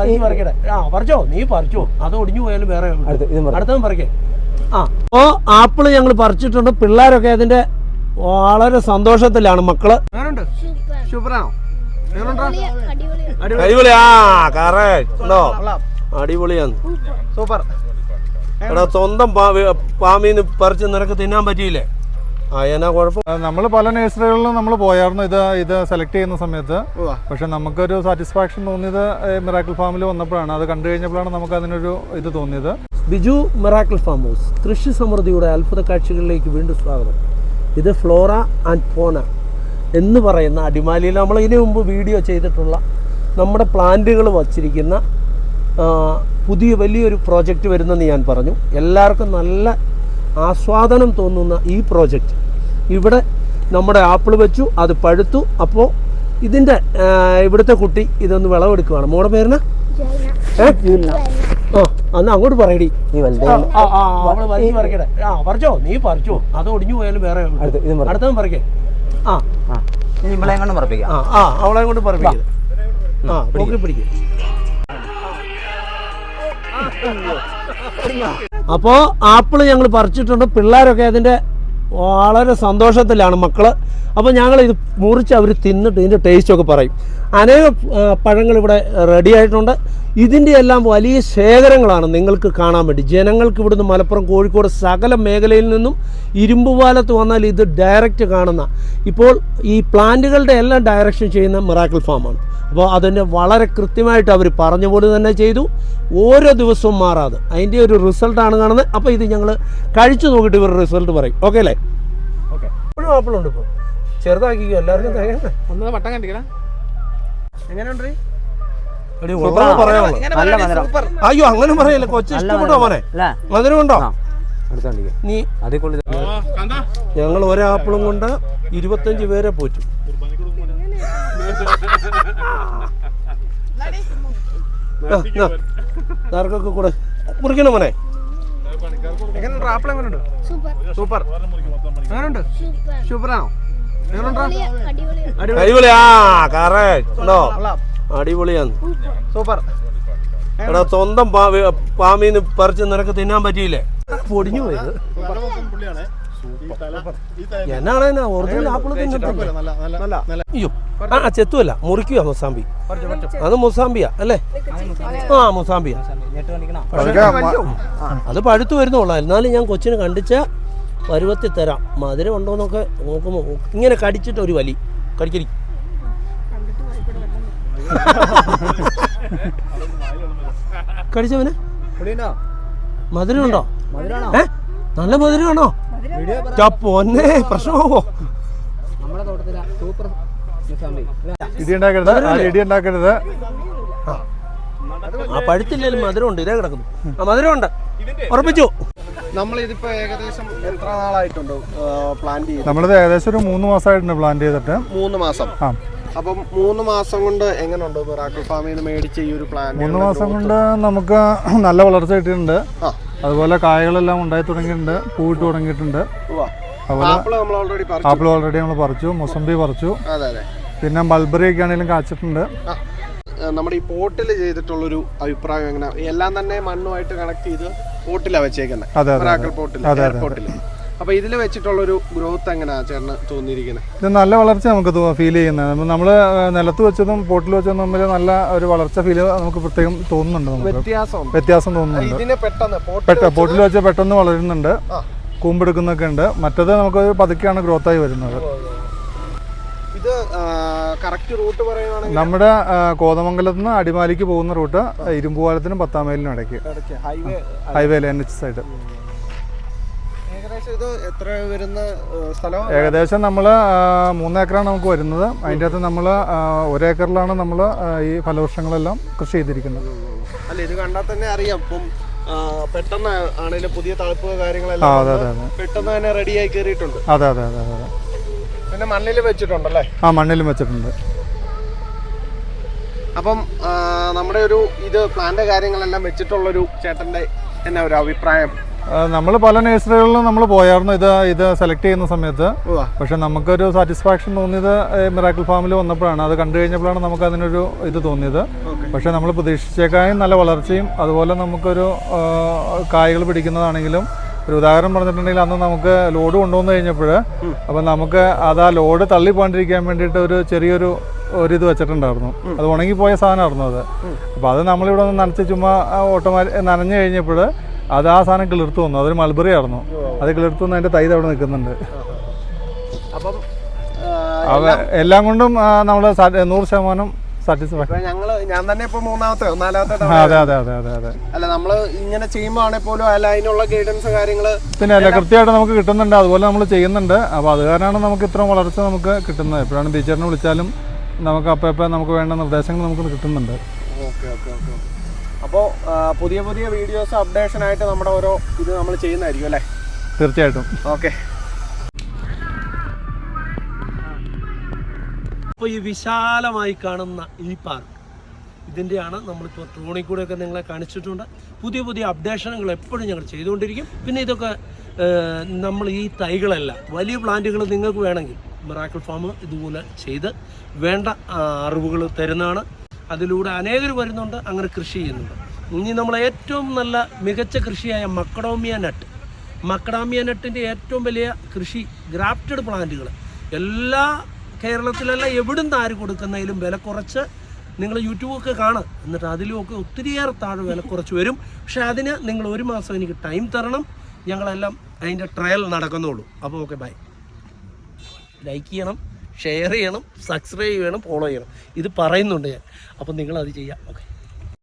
വലിച്ചു പറിക്കട്ടെ. ആ പറിച്ചോ നീ പറിച്ചോ അത് ഒടിഞ്ഞു പോയാലും വേറെ അടുത്തതും പറിക്കേ. ആ അപ്പോൾ ആപ്പിൾ ഞങ്ങൾ പറിച്ചിട്ടുണ്ട്. പിള്ളേരൊക്കെ അതിന്റെ വളരെ സന്തോഷത്തിലാണ് മക്കൾ. സൂപ്പറാണോ? അടിപൊളി ആ കറോ അടിപൊളിയാണ്. സൂപ്പർ. എടാ സ്വന്തം പാമീന്ന് പറിച്ച് നിനക്ക് തിന്നാൻ പറ്റിയില്ലേ? ആ കുഴപ്പം? നമ്മൾ പല നഴ്സറികളിലും നമ്മൾ പോയായിരുന്നു ഇത് ഇത് സെലക്ട് ചെയ്യുന്ന സമയത്ത്. പക്ഷെ നമുക്കൊരു സാറ്റിസ്ഫാക്ഷൻ തോന്നിയത് മിറാക്കിൾ ഫാമിൽ വന്നപ്പോഴാണ്. അത് കണ്ടു കഴിഞ്ഞപ്പോഴാണ് നമുക്ക് അതിനൊരു ഇത് തോന്നിയത്. ബിജു മിറാക്കിൾ ഫാം ഹൗസ് കൃഷി സമൃദ്ധിയുടെ അത്ഭുത കാഴ്ചകളിലേക്ക് വീണ്ടും സ്വാഗതം. ഇത് ഫ്ലോറ ആൻഡ് ഫോന എന്ന് പറയുന്ന അടിമാലിയിൽ നമ്മൾ ഇതിനു മുമ്പ് വീഡിയോ ചെയ്തിട്ടുള്ള നമ്മുടെ പ്ലാന്റുകൾ വച്ചിരിക്കുന്ന പുതിയ വലിയൊരു പ്രോജക്റ്റ് വരുന്നെന്ന് ഞാൻ പറഞ്ഞു. എല്ലാവർക്കും നല്ല ആസ്വാദനം തോന്നുന്ന ഈ പ്രോജക്റ്റ് ഇവിടെ നമ്മുടെ ആപ്പിൾ വെച്ചു അത് പഴുത്തു അപ്പോൾ ഇതിന്റെ ഇവിടുത്തെ കുട്ടി ഇതൊന്ന് വിളവെടുക്കുകയാണ് മോടെ പേരിന് ആ അന്ന് അങ്ങോട്ട് പറയടി നീ വലുതേ ആ, ആ, അവൾ വലിച്ചു പറിക്കട്ടെ ആ പറിച്ചോ നീ പറിച്ചോ അത് ഒടിഞ്ഞു പോയാലും വേറെ അടുത്ത ഇതും പറ അടുത്തതും പറിക്കേ ആ ഇവളെ കൊണ്ട് പറപ്പിക്കാം ആ ആ അവളെ കൊണ്ട് പറപ്പിക്കുന്നത് ആ പോക്കി പിടിക്കും അപ്പോൾ ആപ്പിൾ ഞങ്ങൾ പറിച്ചിട്ടുണ്ട്. പിള്ളേരൊക്കെ അതിന്റെ വളരെ സന്തോഷത്തിലാണ് മക്കൾ അപ്പോൾ ഞങ്ങൾ ഇത് മുറിച്ച് അവർ തിന്നിട്ട് ഇതിന്റെ ടേസ്റ്റൊക്കെ പറയും. അനേകം പഴങ്ങൾ ഇവിടെ റെഡി ആയിട്ടുണ്ട്. ഇതിന്റെ എല്ലാം വലിയ ശേഖരങ്ങളാണ് നിങ്ങൾക്ക് കാണാൻ വേണ്ടി. ജനങ്ങൾക്ക് ഇവിടുന്ന് മലപ്പുറം കോഴിക്കോട് സകല മേഖലയിൽ നിന്നും ഇരുമ്പുപാലത്ത് വന്നാൽ ഇത് ഡയറക്റ്റ് കാണുന്ന. ഇപ്പോൾ ഈ പ്ലാന്റുകളുടെ എല്ലാം ഡയറക്ഷൻ ചെയ്യുന്ന മിറാക്കിൾ ഫാമാണ്. അപ്പോൾ അതിന്റെ വളരെ കൃത്യമായിട്ട് അവർ പറഞ്ഞ പോലെ തന്നെ ചെയ്തു. ഓരോ ദിവസവും മാറാതെ. അതിന്റെ ഒരു റിസൾട്ടാണ് കാണുന്നത്. അപ്പോൾ ഇത് ഞങ്ങൾ കഴിച്ചു നോക്കിയിട്ട് ഇവരുടെ റിസൾട്ട് പറയും. ഓക്കെ അല്ലേ? ഓക്കെ ഇപ്പോഴും ആപ്പിളുണ്ട് ഇപ്പോൾ ചെറുതാക്കിക്കോ. എല്ലാവർക്കും ഒന്ന് വട്ടം കണ്ടിക്കണം എങ്ങനെയുണ്ട് എടി, ഉള്ളത് പറയാനുള്ളൂ. നല്ല മധുരം അയ്യോ അങ്ങനെ പറയല്ലേ? കൊച്ചു ഇഷ്ടപ്പെട്ടോ മോനെ? അല്ലേ. മധുരം ഉണ്ടോ? ആ. അടുത്തോണ്ടിരിക്കും നീ ഞങ്ങൾ ഒരാപ്പിളും കൊണ്ട് ഇരുപത്തഞ്ച് പേരെ പോറ്റു. ആർക്കൊക്കെ കൂടെ. മുറിക്കണം മോനെ? എങ്ങനെയുണ്ട്? ആപ്പിൾ എങ്ങനെയുണ്ട്? സൂപ്പർ. എങ്ങനെയുണ്ട്? സൂപ്പറാണോ? അടിപൊളി. ആ കറോ അടിപൊളിയാണ്. സൂപ്പർ. എടാ സ്വന്തം പാമീന്ന് പറിച്ച് നിനക്ക് തിന്നാൻ പറ്റിയില്ലേ? പൊടിഞ്ഞു പോയത് എന്നാണ് എന്നാ ഒറിജിനൽ ആപ്പിൾ അയ്യോ ആ ചെത്തുമല്ല മുറിക്കുക മുസാമ്പി. അത് മുസാമ്പിയ അല്ലേ? ആ മുസാമ്പിയ. അത് പഴുത്തു വരുന്നുള്ളൂ എന്നാലും ഞാൻ കൊച്ചിന് കണ്ടിച്ച പരുവത്തി തരാം. മധുരം ഉണ്ടോന്നൊക്കെ നോക്കുമ്പോൾ ഇങ്ങനെ കടിച്ചിട്ട് ഒരു വലി. കടിക്കടി. കടിച്ചവന്? മധുരമുണ്ടോ? ഏ? നല്ല മധുരമാണോ? പൊന്നെ പ്രശ്നമാവോ? ഇടിയുണ്ടാക്കരുത് ആ പഴുത്തില്ലേലും മധുരം ഉണ്ട് ഇതേ കിടക്കുന്നു. ആ മധുരം ഉണ്ട് ഉറപ്പിച്ചു. നമ്മളിതിപ്പോ ഏകദേശം എത്ര നാളായിട്ടുണ്ടോ പ്ലാൻ ചെയ്ത് നമ്മളിത് ഏകദേശം ഒരു മൂന്ന് മാസമായിട്ടുണ്ട് പ്ലാൻ ചെയ്തിട്ട്. മൂന്ന് മാസം. ആ. അപ്പം മൂന്ന് മാസം കൊണ്ട് എങ്ങനെയുണ്ട് മിറാക്കിൾ ഫാമിൽ നിന്ന് മേടിച്ച ഈ ഒരു പ്ലാൻ മൂന്ന് മാസം കൊണ്ട് നമുക്ക് നല്ല വളർച്ച കിട്ടിയിട്ടുണ്ട്. അതുപോലെ കായകളെല്ലാം ഉണ്ടായി തുടങ്ങിയിട്ടുണ്ട്. പൂവിട്ട് തുടങ്ങിയിട്ടുണ്ട്. അതുപോലെ ആപ്പിൾ ഓൾറെഡി നമ്മൾ പറിച്ചു. മൊസംബി പറിച്ചു. പിന്നെ മൾബറി ഒക്കെ ആണെങ്കിലും കാച്ചിട്ടുണ്ട്. നമ്മുടെ ഈ പോട്ടിൽ ചെയ്തിട്ടുള്ളൊരു അഭിപ്രായം എങ്ങനെ? എല്ലാം തന്നെ മണ്ണുമായിട്ട് കണക്ട് ചെയ്ത് പോട്ടിലാണ് വെച്ചേക്കുന്നത് പോട്ടിൽ പോട്ടിൽ അപ്പൊ ഇതിൽ വെച്ചിട്ടുള്ളൊരു ഗ്രോത്ത് എങ്ങനെയാണ് ചേട്ടന് തോന്നിയിരിക്കുന്നത് ഇത് നല്ല വളർച്ച നമുക്ക് ഫീൽ ചെയ്യുന്നത് നമ്മൾ നിലത്ത് വെച്ചതും പോട്ടിൽ വെച്ചതും തമ്മിൽ നല്ല ഒരു വളർച്ച ഫീൽ നമുക്ക് പ്രത്യേകം തോന്നുന്നുണ്ട് നമുക്ക്. വ്യത്യാസം. തോന്നുന്നുണ്ട്. പെട്ടെന്ന് പോട്ട് പെട്ട പോട്ടിൽ വെച്ച പെട്ടെന്ന് വളരുന്നുണ്ട്. കൂമ്പെടുക്കുന്നൊക്കെ ഉണ്ട്. മറ്റത് നമുക്ക് പതുക്കെയാണ് ഗ്രോത്ത് ആയി വരുന്നത്. ഇത് കറക്റ്റ് റൂട്ട് പറയുവാണെങ്കിൽ നമ്മുടെ കോതമംഗലത്ത് നിന്ന് അടിമാലിക്ക് പോകുന്ന റൂട്ട് ഇരുമ്പുപാലത്തിനും പത്താം മൈലിനും ഇടയ്ക്ക്. ഹൈവേ ഹൈവേയിൽ എൻ എച്ച് സൈഡ് ഏകദേശം നമ്മൾ മൂന്നേക്കറാണ് നമുക്ക് വരുന്നത്. അതിന്റെ അകത്ത് നമ്മൾ ഒരേക്കറിലാണ് നമ്മൾ ഈ ഫലവൃക്ഷങ്ങളെല്ലാം കൃഷി ചെയ്തിരിക്കുന്നത്. അല്ല ഇത് കണ്ടാൽ തന്നെ അറിയാം. ഇപ്പം പെട്ടെന്ന് ആണെങ്കിലും പുതിയ തണുപ്പ് കാര്യങ്ങളെല്ലാം പെട്ടെന്ന് തന്നെ റെഡിയായി കയറിയിട്ടുണ്ട്. അതെ അതെ അതെ അതെ പിന്നെ മണ്ണിൽ വെച്ചിട്ടുണ്ടല്ലേ? ആ മണ്ണിലും വെച്ചിട്ടുണ്ട്. അപ്പം നമ്മുടെ ഒരു ഇത് പ്ലാന്റ് കാര്യങ്ങളെല്ലാം വെച്ചിട്ടുള്ളൊരു ചേട്ടന്റെ എന്നാ ഒരു അഭിപ്രായം? നമ്മൾ പല നേഴ്സറികളിലും നമ്മൾ പോയായിരുന്നു ഇത് ഇത് സെലക്ട് ചെയ്യുന്ന സമയത്ത്. പക്ഷെ നമുക്കൊരു സാറ്റിസ്ഫാക്ഷൻ തോന്നിയത് മിറാക്കിൾ ഫാമിൽ വന്നപ്പോഴാണ്. അത് കണ്ടു കഴിഞ്ഞപ്പോഴാണ് നമുക്ക് അതിനൊരു ഇത് തോന്നിയത്. പക്ഷെ നമ്മൾ പ്രതീക്ഷിച്ചേക്കാളും നല്ല വളർച്ചയും അതുപോലെ നമുക്കൊരു കായകൾ കായ്കൾ പിടിക്കുന്നതാണെങ്കിലും ഒരു ഉദാഹരണം പറഞ്ഞിട്ടുണ്ടെങ്കിൽ അന്ന് നമുക്ക് ലോഡ് കൊണ്ടുവന്ന് കഴിഞ്ഞപ്പോൾ അപ്പം നമുക്ക് അത് ആ ലോഡ് തള്ളിപ്പോണ്ടിരിക്കാൻ വേണ്ടിയിട്ട് ഒരു ചെറിയൊരു ഒരു ഇത് വെച്ചിട്ടുണ്ടായിരുന്നു അത് ഉണങ്ങിപ്പോയ സാധനമായിരുന്നു അത്. അപ്പോൾ അത് നമ്മളിവിടെ ഒന്ന് നനച്ച് ചുമ്മാ ഓട്ടോമാറ്റി നനഞ്ഞു കഴിഞ്ഞപ്പോൾ അത് ആ സാധനം കിളിർത്ത് വന്നു. അതൊരു മൾബറി ആയിരുന്നു. അത് കിളിർത്ത് വന്ന് അതിന്റെ തൈത് അവിടെ നിൽക്കുന്നുണ്ട്. അപ്പം എല്ലാം കൊണ്ടും നമ്മൾ നൂറ് ശതമാനം ഞങ്ങൾ ഞാൻ തന്നെ ഇപ്പൊ മൂന്നാമത്തെ നാലാമത്തെ അതെ അതെ അതെ അതെ അതെ. അല്ല നമ്മൾ ഇങ്ങനെ ചെയ്യുമ്പോ ആണെങ്കിൽ പോലും അല്ല അതിനുള്ള ഗൈഡൻസ് കാര്യങ്ങൾ പിന്നെ അല്ല കൃത്യമായിട്ട് നമുക്ക് കിട്ടുന്നുണ്ട്. അതുപോലെ നമ്മൾ ചെയ്യുന്നുണ്ട്. അപ്പോൾ അത് കാരണമാണ് നമുക്ക് ഇത്രയും വളർച്ച നമുക്ക് കിട്ടുന്നത്. എപ്പോഴാണ് ടീച്ചറിനെ വിളിച്ചാലും നമുക്ക് അപ്പൊ അപ്പം നമുക്ക് വേണ്ട നിർദ്ദേശങ്ങൾ നമുക്ക് കിട്ടുന്നുണ്ട്. Okay okay okay. അപ്പോൾ പുതിയ പുതിയ വീഡിയോസ് അപ്ഡേഷൻ ആയിട്ട് നമ്മുടെ ഓരോ ഇത് നമ്മൾ ചെയ്യുന്നതായിരിക്കും അല്ലേ? തീർച്ചയായിട്ടും. ഓക്കെ. അപ്പോൾ ഈ വിശാലമായി കാണുന്ന ഈ പാർക്ക് ഇതിന്റെയാണ് നമ്മളിപ്പോൾ ഡ്രോണിൽ കൂടെയൊക്കെ നിങ്ങളെ കാണിച്ചിട്ടുണ്ട്. പുതിയ പുതിയ അപ്ഡേഷനുകൾ എപ്പോഴും ഞങ്ങൾ ചെയ്തുകൊണ്ടിരിക്കും. പിന്നെ ഇതൊക്കെ നമ്മൾ ഈ തൈകളല്ല വലിയ പ്ലാന്റുകൾ നിങ്ങൾക്ക് വേണമെങ്കിൽ മിറാക്കിൾ ഫാം ഇതുപോലെ ചെയ്ത് വേണ്ട അറിവുകൾ തരുന്നതാണ്. അതിലൂടെ അനേകർ വരുന്നുണ്ട് അങ്ങനെ കൃഷി ചെയ്യുന്നുണ്ട്. ഇനി നമ്മൾ ഏറ്റവും നല്ല മികച്ച കൃഷിയായ മക്കഡോമിയ നട്ട്. മക്കഡാമിയ നട്ടിന്റെ ഏറ്റവും വലിയ കൃഷി ഗ്രാഫ്റ്റഡ് പ്ലാന്റുകൾ എല്ലാ കേരളത്തിലല്ല എവിടുന്ന് ആര് കൊടുക്കുന്നതിലും വില കുറച്ച് നിങ്ങൾ യൂട്യൂബൊക്കെ കാണുക എന്നിട്ട് അതിലുമൊക്കെ ഒത്തിരിയേറെ താഴെ വില കുറച്ച് വരും. പക്ഷേ അതിന് നിങ്ങൾ ഒരു മാസം എനിക്ക് ടൈം തരണം. ഞങ്ങളെല്ലാം അതിന്റെ ട്രയൽ നടക്കുന്നുള്ളൂ. അപ്പോൾ ഓക്കെ ബൈ. ലൈക്ക് ചെയ്യണം. ഷെയർ ചെയ്യണം സബ്സ്ക്രൈബ് ചെയ്യണം ഫോളോ ചെയ്യണം. ഇത് പറയുന്നുണ്ട് ഞാൻ. അപ്പം നിങ്ങളത് ചെയ്യാം. ഓക്കെ